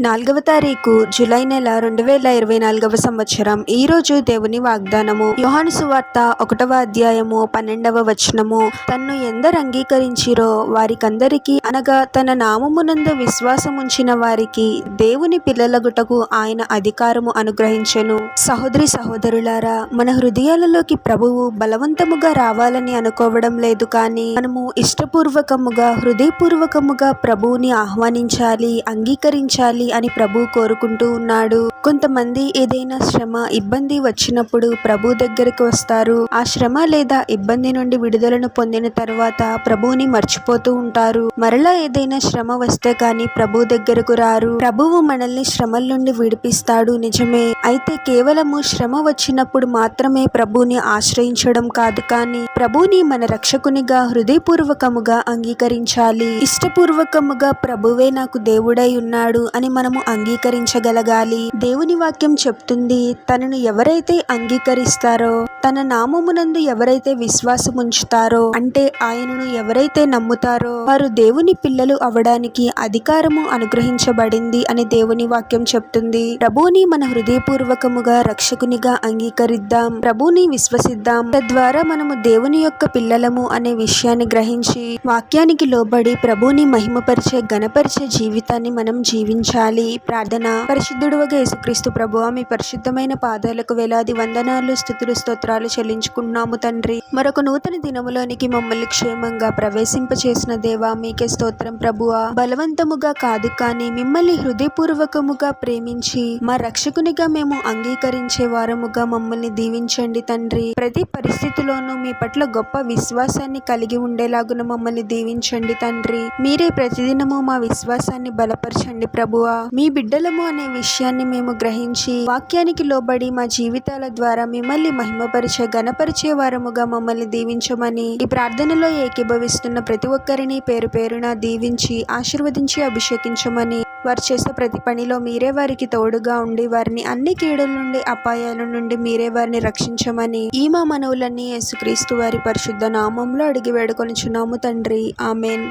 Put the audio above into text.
నాలుగవ తారీఖు జూలై నెల రెండు వేల ఇరవై నాలుగవ సంవత్సరం. ఈ రోజు దేవుని వాగ్దానము. యోహాను సువార్త ఒకటవ అధ్యాయము పన్నెండవ వచనము. తన్ను ఎందరు అంగీకరించిరో వారికందరికీ అనగా తన నామమునందు విశ్వాసం ఉంచిన వారికి దేవుని పిల్లలగుటకు ఆయన అధికారము అనుగ్రహించెను. సహోదరి సహోదరులారా మన హృదయాలలోకి ప్రభువు బలవంతముగా రావాలని అనుకోవడం లేదు కానీ మనము ఇష్టపూర్వకముగా హృదయపూర్వకముగా ప్రభువుని ఆహ్వానించాలి అంగీకరించాలి అని ప్రభు కోరుకుంటూ ఉన్నాడు. కొంతమంది ఏదైనా శ్రమ ఇబ్బంది వచ్చినప్పుడు ప్రభు దగ్గరికి వస్తారు. ఆ శ్రమ లేదా ఇబ్బంది నుండి విడుదలను పొందిన తర్వాత ప్రభువుని మర్చిపోతూ ఉంటారు. మరలా ఏదైనా శ్రమ వస్తే కానీ ప్రభు దగ్గరకు రారు. ప్రభువు మనల్ని శ్రమల నుండి విడిపిస్తాడు నిజమే. అయితే కేవలము శ్రమ వచ్చినప్పుడు మాత్రమే ప్రభుని ఆశ్రయించడం కాదు కానీ ప్రభుని మన రక్షకునిగా హృదయపూర్వకముగా అంగీకరించాలి. ఇష్టపూర్వకముగా ప్రభువే నాకు దేవుడై ఉన్నాడు అని మనము అంగీకరించగలగాలి. దేవుని వాక్యం చెప్తుంది తనను ఎవరైతే అంగీకరిస్తారో తన నామమునందు ఎవరైతే విశ్వాసం ఉంచుతారో అంటే ఆయనను ఎవరైతే నమ్ముతారో వారు దేవుని పిల్లలు అవడానికి అధికారము అనుగ్రహించబడింది అని దేవుని వాక్యం చెప్తుంది. ప్రభుని మన హృదయపూర్వకముగా రక్షకునిగా అంగీకరిద్దాం ప్రభుని విశ్వసిద్దాం. తద్వారా మనము దేవుని యొక్క పిల్లలము అనే విషయాన్ని గ్రహించి వాక్యానికి లోబడి ప్రభుని మహిమపరిచే గణపరిచే జీవితాన్ని మనం జీవించాలి. ప్రార్థన. పరిశుద్ధుడువగా యేసుక్రీస్తు ప్రభువా మీ పరిశుద్ధమైన పాదాలకు వేలాది వందనాలు స్థుతులు స్తోత్రాలు చెల్లించుకుంటున్నాము తండ్రి. మరొక నూతన దినములోనికి మమ్మల్ని క్షేమంగా ప్రవేశింపచేసిన దేవా మీకే స్తోత్రం ప్రభువా బలవంతముగా కాదు కానీ మిమ్మల్ని హృదయపూర్వకముగా ప్రేమించి మా రక్షకునిగా మేము అంగీకరించే వారముగా మమ్మల్ని దీవించండి తండ్రి. ప్రతి పరిస్థితిలోనూ మీ పట్ల గొప్ప విశ్వాసాన్ని కలిగి ఉండేలాగున మమ్మల్ని దీవించండి తండ్రి. మీరే ప్రతిదినము మా విశ్వాసాన్ని బలపరచండి ప్రభువా మీ బిడ్డలము అనే విషయాన్ని మేము గ్రహించి వాక్యానికి లోబడి మా జీవితాల ద్వారా మిమ్మల్ని మహిమపరిచే గణపరిచే వారముగా మమ్మల్ని దీవించమని ఈ ప్రార్థనలో ఏకీభవిస్తున్న ప్రతి ఒక్కరిని పేరు పేరున దీవించి ఆశీర్వదించి అభిషేకించమని వారు చేసే ప్రతి పనిలో మీరే వారికి తోడుగా ఉండి వారిని అన్ని కీడుల నుండి అపాయాల నుండి మీరే వారిని రక్షించమని ఈ మా మనవులన్నీ యేసుక్రీస్తు వారి పరిశుద్ధ నామంలో అడిగి వేడుకొనిచున్నాము తండ్రి. ఆమెన్.